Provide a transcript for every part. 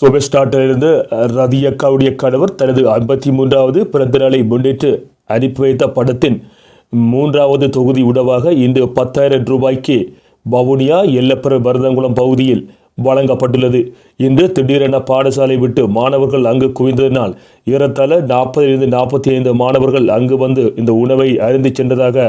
சோபெஸ்டாட்டிலிருந்து ரதியக்காவுடைய கணவர் தனது ஐம்பத்தி மூன்றாவது பிறந்த நாளை முன்னிட்டு அனுப்பி வைத்த படத்தின் மூன்றாவது தொகுதி உணவாக இன்று பத்தாயிரம் ரூபாய்க்கு வவுனியா எல்லப்பிர மருதங்குளம் பகுதியில் வழங்கப்பட்டுள்ளது. இன்று திடீரென பாடசாலை விட்டு மாணவர்கள் அங்கு குவிந்ததினால் ஏறத்தாழ நாற்பதிலிருந்து நாற்பத்தி ஐந்து மாணவர்கள் அங்கு வந்து இந்த உணவை அருந்தி சென்றதாக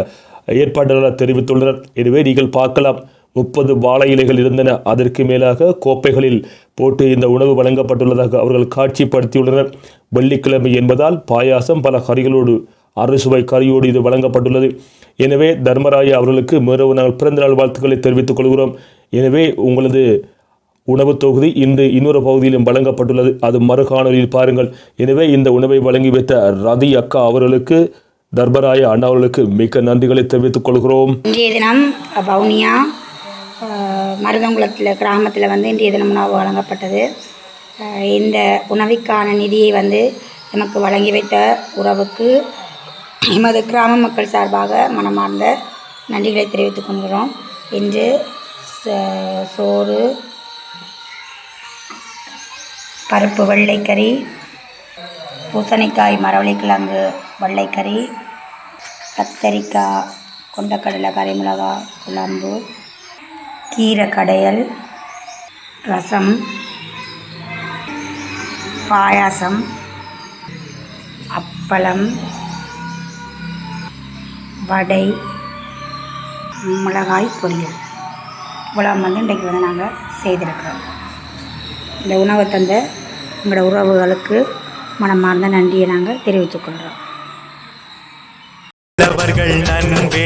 ஏற்பாட்டாளர் தெரிவித்துள்ளனர். எனவே நீங்கள் பார்க்கலாம். முப்பது வாழை இலைகள் இருந்தன. அதற்கு மேலாக கோப்பைகளில் போட்டு இந்த உணவு வழங்கப்பட்டுள்ளதாக அவர்கள் காட்சிப்படுத்தியுள்ளனர். வெள்ளிக்கிழமை என்பதால் பாயாசம் பல கறிகளோடு அறுசுவை கறியோடு இது வழங்கப்பட்டுள்ளது. எனவே தர்மராய அவர்களுக்கு மேலும் நாங்கள் பிறந்தநாள் வாழ்த்துக்களை தெரிவித்துக் கொள்கிறோம். எனவே உங்களது உணவுத் தொகுதி இன்று இன்னொரு பகுதியிலும் வழங்கப்பட்டுள்ளது. அது மறுகாணொலியில் பாருங்கள். எனவே இந்த உணவை வழங்கி வைத்த ரதி அக்கா அவர்களுக்கு தர்மராய அண்ணா அவர்களுக்கு மிக்க நன்றிகளை தெரிவித்துக் கொள்கிறோம். இன்றைய தினம் வவுனியா மருதங்குளத்தில் கிராமத்தில் வந்து இன்றைய தினம் உணவு வழங்கப்பட்டது. இந்த உணவிற்கான நிதியை வந்து நமக்கு வழங்கி வைத்த உறவுக்கு எமது கிராம மக்கள் சார்பாக மனமார்ந்த நன்றிகளை தெரிவித்துக் கொள்கிறோம். இன்று சோறு பருப்பு வெள்ளைக்கறி பூசணிக்காய் மரவள்ளிக்கிழங்கு வெள்ளைக்கறி கத்தரிக்காய் கொண்டக்கடலை கறிமிளகா குழம்பு கீரை கடையல் ரசம் பாயாசம் அப்பளம் வடை மிளகாய் பொரியல். இவ்வளோ வந்து இன்றைக்கு வந்து நாங்கள் செய்திருக்கிறோம். இந்த உணவை தந்த எங்களோட உறவுகளுக்கு மனமார்ந்த நன்றியை நாங்கள் தெரிவித்துக்கொள்கிறோம் நண்பே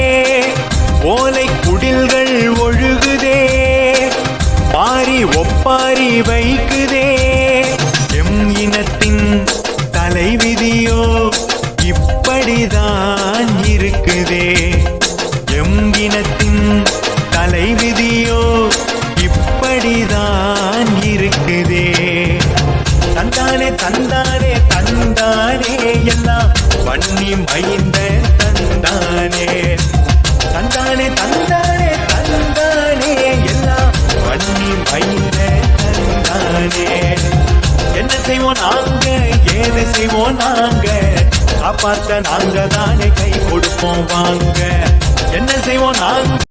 இனத்தின் தலைவிதியோ இப்படிதான் இருக்குதே. தந்தானே தந்தானே தந்தானே எல்லாம் வன்னி மைந்த தந்தானே. தந்தானே தந்தானே தந்தானே எல்லாம் வன்னி மைந்த தந்தானே. என்ன செய்வோம் நாங்க? ஏது செய்வோம் நாங்க? காப்பாத்த நாங்க தானே கை கொடுப்போம் வாங்க. என்ன செய்வோம் நான்?